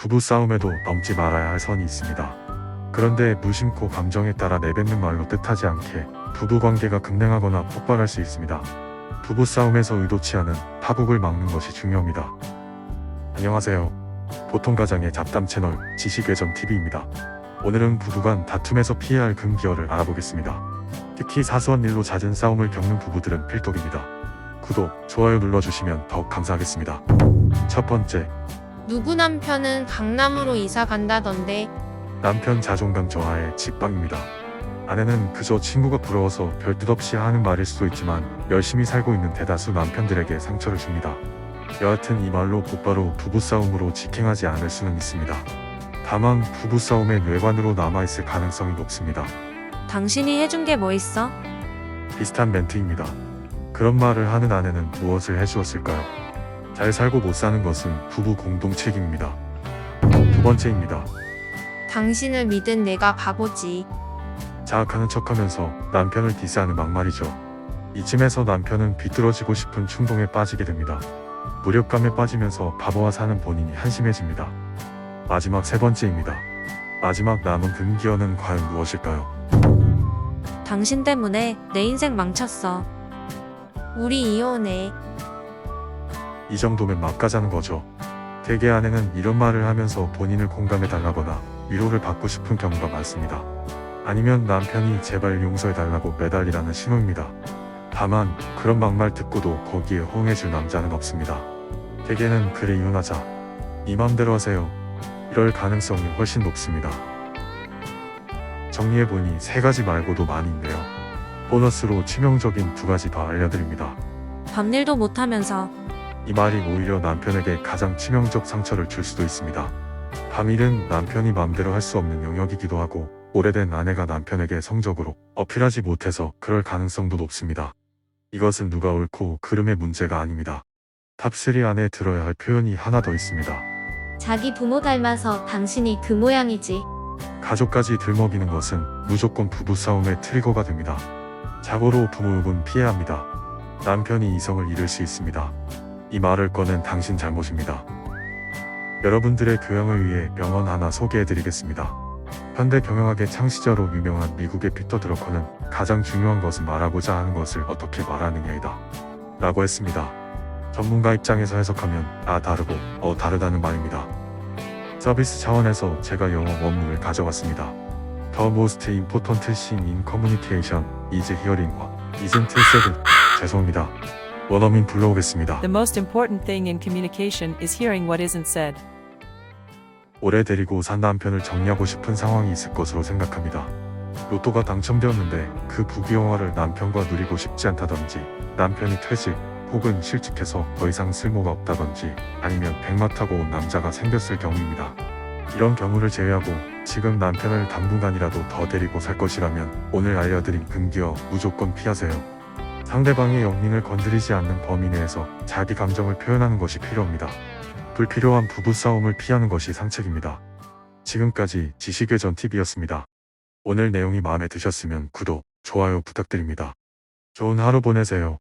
부부 싸움에도 넘지 말아야 할 선이 있습니다. 그런데 무심코 감정에 따라 내뱉는 말로 뜻하지 않게 부부 관계가 급냉하거나 폭발할 수 있습니다. 부부 싸움에서 의도치 않은 파국을 막는 것이 중요합니다. 안녕하세요. 보통 가장의 잡담 채널 지식외전 TV입니다. 오늘은 부부 간 다툼에서 피해야 할 금기어를 알아보겠습니다. 특히 사소한 일로 잦은 싸움을 겪는 부부들은 필독입니다. 구독, 좋아요 눌러주시면 더욱 감사하겠습니다. 첫 번째, 누구 남편은 강남으로 이사 간다던데 남편 자존감 저하의 직방입니다. 아내는 그저 친구가 부러워서 별뜻 없이 하는 말일 수도 있지만 열심히 살고 있는 대다수 남편들에게 상처를 줍니다. 여하튼 이 말로 곧바로 부부싸움으로 직행하지 않을 수는 있습니다. 다만 부부싸움의 뇌관으로 남아있을 가능성이 높습니다. 당신이 해준 게 뭐 있어? 비슷한 멘트입니다. 그런 말을 하는 아내는 무엇을 해주었을까요? 잘 살고 못 사는 것은 부부 공동 책임입니다. 두 번째입니다. 당신을 믿은 내가 바보지. 자학하는 척하면서 남편을 디스하는 막말이죠. 이쯤에서 남편은 비뚤어지고 싶은 충동에 빠지게 됩니다. 무력감에 빠지면서 바보와 사는 본인이 한심해집니다. 마지막 세 번째입니다. 마지막 남은 금기어는 과연 무엇일까요? 당신 때문에 내 인생 망쳤어. 우리 이혼해. 이 정도면 막 가자는 거죠. 대개 아내는 이런 말을 하면서 본인을 공감해 달라거나 위로를 받고 싶은 경우가 많습니다. 아니면 남편이 제발 용서해 달라고 매달리라는 신호입니다. 다만 그런 막말 듣고도 거기에 호응해줄 남자는 없습니다. 대개는 그래 이혼하자. 이 맘대로 하세요. 이럴 가능성이 훨씬 높습니다. 정리해보니 세 가지 말고도 많이 있네요. 보너스로 치명적인 두 가지 더 알려드립니다. 밤일도 못하면서 이 말이 오히려 남편에게 가장 치명적 상처를 줄 수도 있습니다. 밤일은 남편이 마음대로 할 수 없는 영역이기도 하고 오래된 아내가 남편에게 성적으로 어필하지 못해서 그럴 가능성도 높습니다. 이것은 누가 옳고 그름의 문제가 아닙니다. 탑3 안에 들어야 할 표현이 하나 더 있습니다. 자기 부모 닮아서 당신이 그 모양이지. 가족까지 들먹이는 것은 무조건 부부싸움의 트리거가 됩니다. 자고로 부모 욕은 피해야 합니다. 남편이 이성을 잃을 수 있습니다. 이 말을 꺼낸 당신 잘못입니다. 여러분들의 교양을 위해 명언 하나 소개해드리겠습니다. 현대 경영학의 창시자로 유명한 미국의 피터 드러커는 가장 중요한 것은 말하고자 하는 것을 어떻게 말하느냐이다. 라고 했습니다. 전문가 입장에서 해석하면 아 다르고 어 다르다는 말입니다. 서비스 차원에서 제가 영어 원문을 가져왔습니다. The most important thing in communication is hearing과 isn't said. 죄송합니다. 원어민 불러오겠습니다. The most important thing in communication is hearing what isn't said. 오래 데리고 산 남편을 정리하고 싶은 상황이 있을 것으로 생각합니다. 로또가 당첨되었는데 그 부귀영화를 남편과 누리고 싶지 않다든지 남편이 퇴직 혹은 실직해서 더 이상 쓸모가 없다든지 아니면 백마 타고 온 남자가 생겼을 경우입니다. 이런 경우를 제외하고 지금 남편을 당분간이라도 더 데리고 살 것이라면 오늘 알려드린 금기어 무조건 피하세요. 상대방의 영린을 건드리지 않는 범위 내에서 자기 감정을 표현하는 것이 필요합니다. 불필요한 부부싸움을 피하는 것이 상책입니다. 지금까지 지식외전 TV였습니다. 오늘 내용이 마음에 드셨으면 구독, 좋아요 부탁드립니다. 좋은 하루 보내세요.